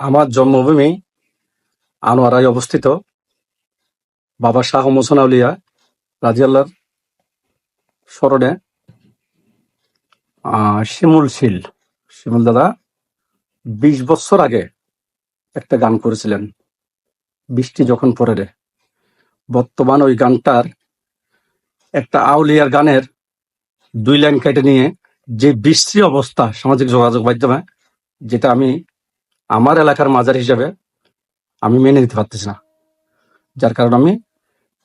আমার জন্মভূমি আনোয়ারায় অবস্থিত। বাবা শাহ মোসন আউলিয়া রাজিয়াল্লার স্মরণে শিমুল শীল, শিমুল দাদা বিশ বছর আগে একটা গান করেছিলেন, বৃষ্টি যখন পড়ে রে। বর্তমান ওই গানটার একটা আউলিয়ার গানের দুই লাইন কেটে নিয়ে যে বিশ্রী অবস্থা সামাজিক যোগাযোগ মাধ্যমে, যেটা আমি আমার এলাকার মাজার হিসাবে আমি মেনে নিতে পারতেছি না। যার কারণে আমি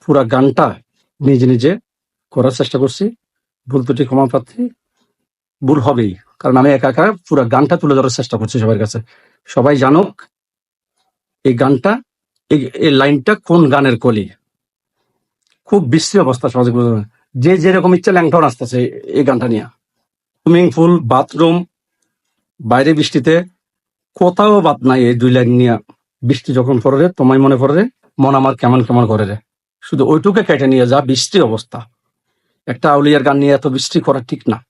পুরা গানটা নিজে নিজে করার চেষ্টা করছি। ভুল ত্রুটি ক্ষমা প্রার্থী, ভুল হবেই। কারণ আমি একা একা পুরা গানটা তুলে ধরার চেষ্টা করছি সবার কাছে। সবাই জানুক এই গানটা, এই লাইনটা কোন গানের কলি? খুব বিশ্রী অবস্থা যোগাযোগ। যে যেরকম ইচ্ছা ল্যাংটাও আসতেছে এই গানটা নিয়ে। সুইমিং পুল, বাথরুম, বাইরে বৃষ্টিতে কোথাও বাদ নাই এই দুই লাইন নিয়ে বৃষ্টি যখন পড়ে রে, তোমায় মনে পড়ে রে, মন আমার কেমন কেমন করে রে? শুধু ওইটুকে কেটে নিয়ে যা বৃষ্টি অবস্থা। একটা আউলিয়ার গান নিয়ে এত বৃষ্টি করা ঠিক না।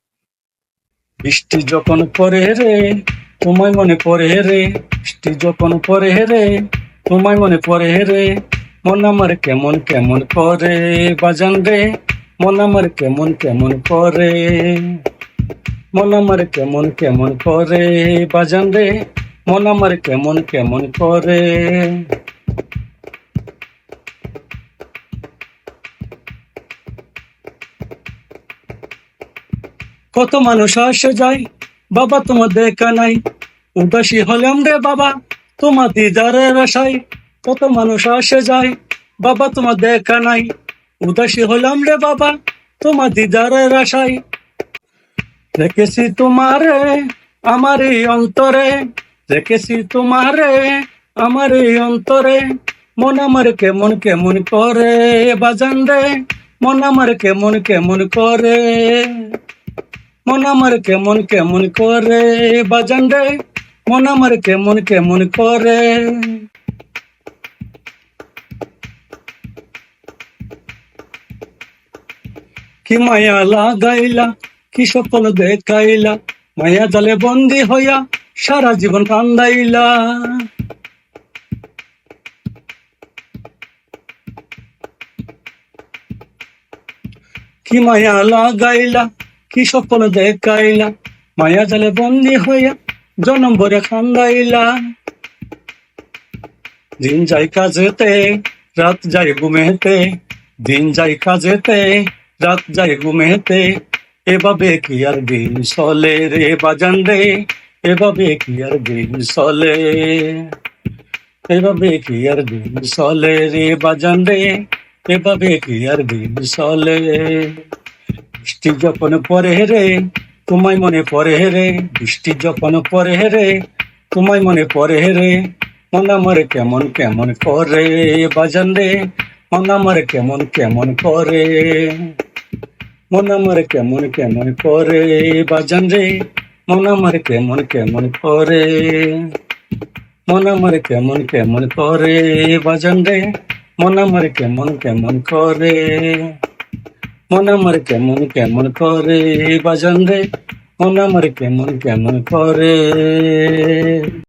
বৃষ্টি যখন পড়ে রে তোমায় মনে পড়ে রে। বৃষ্টি যখন পড়ে রে তোমায় মনে পড়ে রে। মন আমার কেমন কেমন করে বাজান রে। মন আমার কেমন কেমন করে। মন আমার কেমন কেমন করে বাজান রে। মন আমার কেমন কেমন করে? কত মানুষ আসে যায়, বাবা তোমার দেখা নাই। উদাসী হলাম রে বাবা, তোমার দিদারের আশায়। কত মানুষ আসে যায়, বাবা তোমার দেখা নাই। উদাসী হলাম রে বাবা, তোমার দিদারের আশায়। রেখেছি তোমারে আমার এই অন্তরে। রেখেছি তোমারে, আমার অন্তরে। মন আমার কেমন কেমন করে, বাজান রে। মন আমার কেমন কেমন করে। মন আমার কেমন কেমন করে, বাজান রে। মন আমার কেমন কেমন করে। কি মায়া লাগাইলা, কি সফল দেখাইলা। মায়া জালে বন্দি হইয়া সারা জীবন কান্দাইলা। কি মায়া লাগাইলা, কি সফল দেখাইলা, মায়া জালে বন্দি হইয়া জনম ভরে কান্দাইলা। দিন যাই কাজেতে, রাত যাই ঘুমেতে, দিন যাই কাজেতে, রাত যাই ঘুমেতে, এভাবে কি আর দিন চলে রে বাজান রে? এভাবে কি আর দিন চলে? এভাবে কি আর দিন চলে রে বাজান রে? এভাবে কি আর দিন চলে? বৃষ্টি যখন পরে রে, তোমায় মনে পড়ে রে। বৃষ্টি যখন পরে রে, তোমায় মনে পড়ে রে। মন আমার কেমন কেমন করে বাজান রে? মন আমার কেমন কেমন করে? মন আমার কেমন কেমন করে বাজান রে? মন আমার কেমন কেমন করে? মন আমার কেমন কেমন করে? বাজান রে, মন আমার কেমন কেমন করে? মন আমার কেমন কেমন করে? বাজান রে, মন আমার